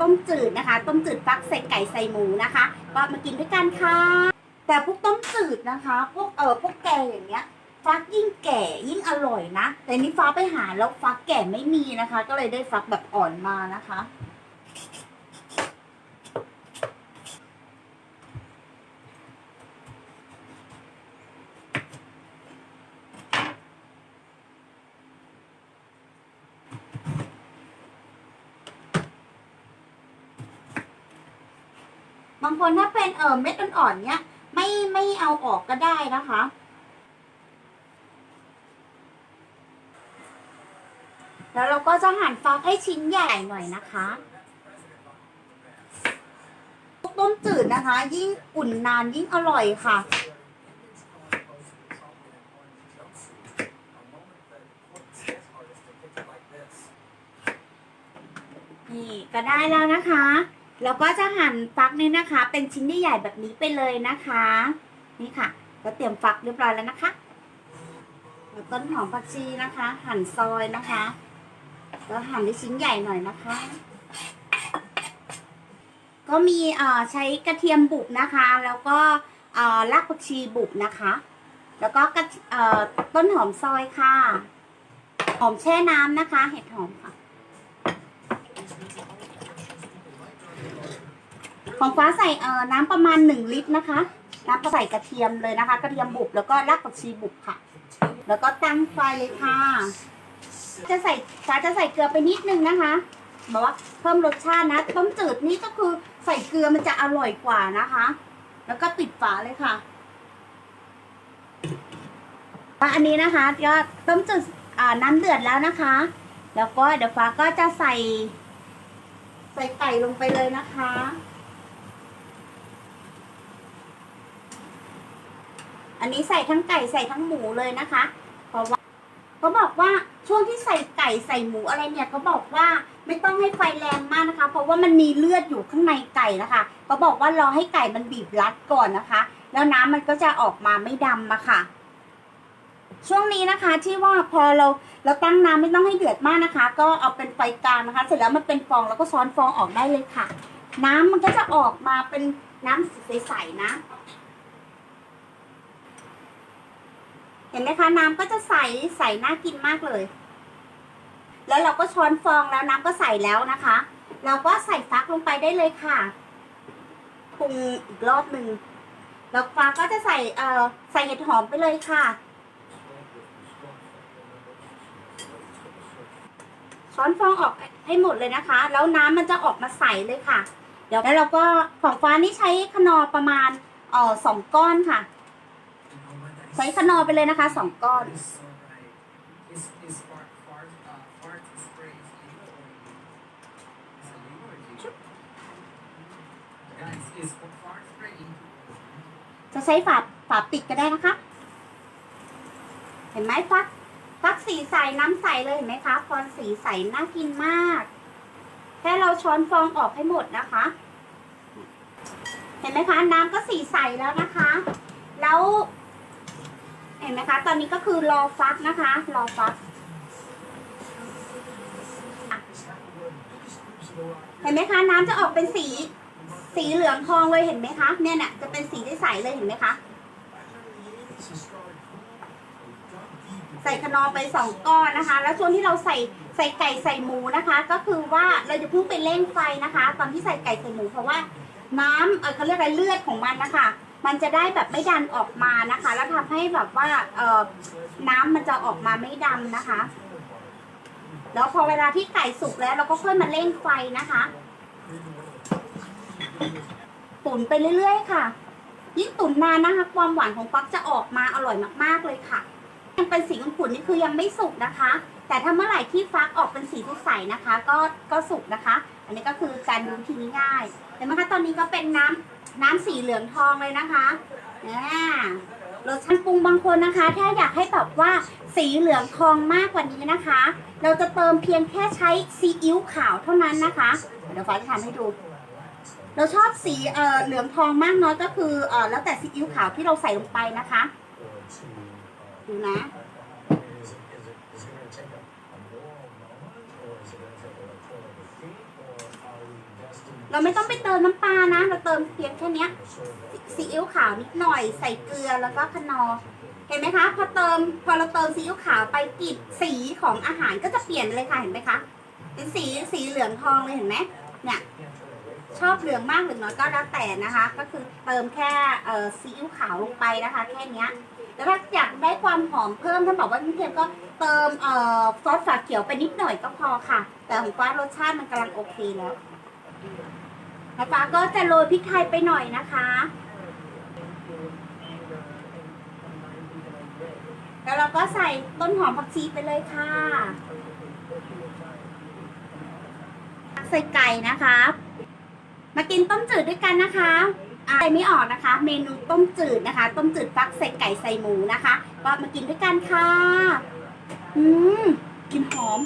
ต้มจืดนะคะ ต้มจืดฟักใส่ไก่ใส่หมูนะคะ ก็มากินด้วยกันค่ะ แต่พวกต้มจืดนะคะ พวกเออพวกแกงอย่างเงี้ย ฟักยิ่งแก่ยิ่งอร่อยนะ แต่นี่ฟ้าไปหาแล้วฟักแก่ไม่มีนะคะ ก็เลยได้ฟักแบบอ่อนมานะคะ บางคนถ้าเป็นเออเม็ดอ่อนๆเนี้ย ไม่ไม่เอาออกก็ได้นะคะ แล้วเราก็จะหั่นฟักให้ชิ้นใหญ่หน่อยนะคะต้มจืดนะคะ ยิ่งอุ่นนานยิ่งอร่อยค่ะ นี่ก็ได้แล้วนะคะ แล้วก็จะหั่นฟักนี่นะคะ เป็นชิ้นใหญ่ๆแบบนี้ไปเลยนะคะ นี่ค่ะก็เตรียมฟักเรียบร้อยแล้วนะคะแล้วต้นหอมผักชีนะคะ หั่นซอยนะคะแล้วหั่นในชิ้นใหญ่หน่อยนะคะ ก็มีเอ่อใช้กระเทียมบุกนะคะ แล้วก็เอ่อรากผักชีบุกนะคะ แล้วก็กระเอ่อต้นหอมซอยค่ะ หอมแช่น้ำนะคะ เห็ดหอมค่ะ ของฟ้าใส่เอ่อน้ำประมาณหนึ่งลิตรนะคะ น้ำใส่กระเทียมเลยนะคะ กระเทียมบุบแล้วก็รากผักชีบุบค่ะ แล้วก็ตั้งไฟเลยค่ะ จะใส่ฟ้าจะใส่เกลือไปนิดนึงนะคะบอกว่าเพิ่มรสชาตินะ ต้มจืดนี่ก็คือใส่เกลือมันจะอร่อยกว่านะคะ แล้วก็ปิดฝาเลยค่ะอันนี้นะคะก็ต้มจืดอ่าน้ำเดือดแล้วนะคะ แล้วก็เดี๋ยวฟ้าก็จะใส่ ใส่ไก่ลงไปเลยนะคะ อันนี้ใส่ทั้งไก่ใส่ทั้งหมูเลยนะคะ เพราะว่าเขาบอกว่าช่วงที่ใส่ไก่ใส่หมูอะไรเนี่ยเขาบอกว่าไม่ต้องให้ไฟแรงมากนะคะ เพราะว่ามันมีเลือดอยู่ข้างในไก่นะคะเขาบอกว่ารอให้ไก่มันบีบรัดก่อนนะคะ แล้วน้ำมันก็จะออกมาไม่ดำอะค่ะ ช่วงนี้นะคะที่ว่าพอเราเราตั้งน้ำไม่ต้องให้เดือดมากนะคะ ก็เอาเป็นไฟกลางนะคะ เสร็จแล้วมันเป็นฟองแล้วก็ซ้อนฟองออกได้เลยค่ะ น้ำมันก็จะออกมาเป็นน้ำใสๆนะ เห็นไหมคะน้ำก็จะใสใสน่ากินมากเลย แล้วเราก็ช้อนฟองแล้วน้ำก็ใส่แล้วนะคะ เราก็ใส่ฟักลงไปได้เลยค่ะปรุงอีกรอบหนึ่งแล้วฟ้าก็จะใส่เอ่อใส่เห็ดหอมไปเลยค่ะ ช้อนฟองออกให้หมดเลยนะคะ แล้วน้ำมันจะออกมาใสเลยค่ะ เดี๋ยวแล้วเราก็ของฟ้านี่ใช้ขนอประมาณเอ่อสองก้อนค่ะ ใช้ขนอไปเลยนะคะสองก้อน จะใช้ฝาฝาปิดก็ได้นะคะ เห็นไหมฟักฟักสีใสน้ำใสเลยเห็นไหมคะฟอนสีใสน่ากินมากแค่เราช้อนฟองออกให้หมดนะคะ เห็นไหมคะ น้ำก็สีใสแล้วนะคะ แล้ว ห็นไหมคะ ตอนนี้ก็คือรอฟักนะคะ รอฟัก เห็นไหมคะ น้ำจะออกเป็นสี สีเหลืองทองเลยเห็นไหมคะเนี่ยเนี่ยจะเป็นสีใสๆเลยเห็นไหมคะใส่ขนอไปสองก้อนนะคะ แล้วช่วงที่เราใส่ใส่ไก่ใส่หมูนะคะ ก็คือว่าเราจะเพิ่งไปเร่งไฟนะคะ ตอนที่ใส่ไก่ใส่หมูเพราะว่าน้ำเออเขาเรียกอะไรเลือดของมันนะคะ มันจะได้แบบไม่ดันออกมานะคะ แล้วทำให้แบบว่าเออน้ำมันจะออกมาไม่ดำนะคะ แล้วพอเวลาที่ไก่สุกแล้ว เราก็ค่อยมาเร่งไฟนะคะ ตุ๋นไปเรื่อยๆค่ะ ยิ่งตุ๋นนานนะคะ ความหวานของฟักจะออกมาอร่อยมากๆเลยค่ะ ยังเป็นสีขุ่นๆนี่คือยังไม่สุกนะคะ แต่ถ้าเมื่อไหร่ที่ฟักออกเป็นสีใสนะคะ ก็ก็สุกนะคะ อันนี้ก็คือการดูทีง่ายๆเห็นไหมคะตอนนี้ก็เป็นน้ำ น้ำสีเหลืองทองเลยนะคะอ่ารสชาติปรุงบางคนนะคะ ถ้าอยากให้แบบว่าสีเหลืองทองมากกว่านี้นะคะ เราจะเติมเพียงแค่ใช้ซีอิ๊วขาวเท่านั้นนะคะ เดี๋ยวฟ้าจะทำให้ดู เราชอบสีเอ่อเหลืองทองมากน้อยก็คือเอ่อแล้วแต่ซีอิ๊วขาวที่เราใส่ลงไปนะคะ ดูนะ เราไม่ต้องไปเติมน้ำปลา มเพียงแค่นี้ซีอิ๊วขาวนิดหน่อยใส่เกลือแล้วก็คนอเห็นไหมคะ พอเติมพอเราเติมซีอิ๊วขาวไปกลิ่นสีของอาหารก็จะเปลี่ยนเลยค่ะเห็นไหมคะเป็นสีสีเหลืองทองเลยเห็นไหมเนี่ยชอบเหลืองมากหรือน้อยก็แล้วแต่นะคะ ก็คือเติมแค่เอ่อซีอิ๊วขาวลงไปนะคะ แค่นี้แล้วถ้าอยากได้ความหอมเพิ่มท่านบอกว่าพี่เทียมก็เติมเอ่อซอสฝาเขียวไปนิดหน่อยก็พอค่ะ แต่ของฟ้ารสชาติมันกำลังโอเคแล้ว แล้วฟ้าก็จะโรยพริกไทยไปหน่อยนะคะ แล้วเราก็ใส่ต้นหอมผักชีไปเลยค่ะ ใส่ไก่นะคะ มากินต้มจืดด้วยกันนะคะอะไรไม่ออกนะคะ เมนูต้มจืดนะคะ ต้มจืดฟักใส่ไก่ใส่หมูนะคะ ก็มากินด้วยกันค่ะ อืม กินหอม